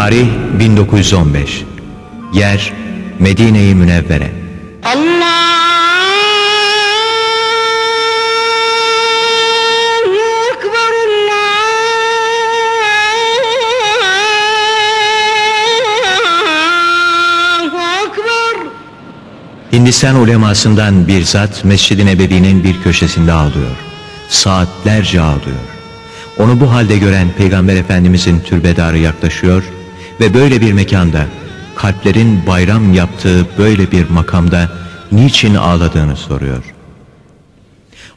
Tarih 1915 Yer Medine-i Münevvere Allah Hindistan ulemasından bir zat Mescid-i Nebevi'nin bir köşesinde ağlıyor. Saatlerce ağlıyor. Onu bu halde gören Peygamber Efendimizin türbedarı yaklaşıyor ve böyle bir mekanda, kalplerin bayram yaptığı böyle bir makamda niçin ağladığını soruyor.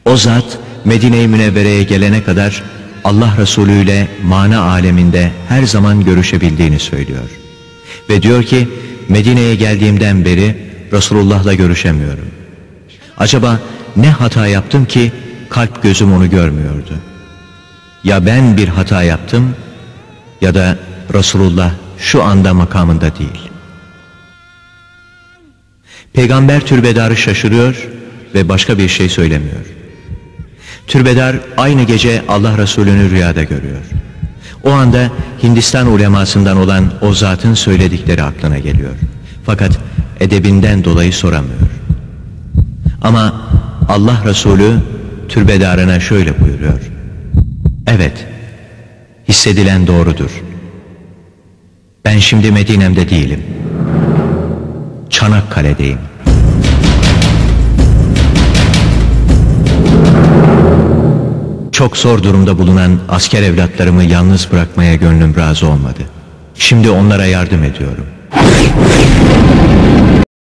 O zat Medine-i Münevvere'ye gelene kadar Allah Resulü ile mana aleminde her zaman görüşebildiğini söylüyor. Ve diyor ki Medine'ye geldiğimden beri Resulullah'la görüşemiyorum. Acaba ne hata yaptım ki kalp gözüm onu görmüyordu? Ya ben bir hata yaptım ya da Resulullah şu anda makamında değil. Peygamber türbedarı şaşırıyor ve başka bir şey söylemiyor. Türbedar aynı gece Allah Resulü'nü rüyada görüyor. O anda Hindistan ulemasından olan o zatın söyledikleri aklına geliyor. Fakat edebinden dolayı soramıyor. Ama Allah Resulü türbedarına şöyle buyuruyor. Evet, hissedilen doğrudur. Ben şimdi Medine'mde değilim. Çanakkale'deyim. Çok zor durumda bulunan asker evlatlarımı yalnız bırakmaya gönlüm razı olmadı. Şimdi onlara yardım ediyorum.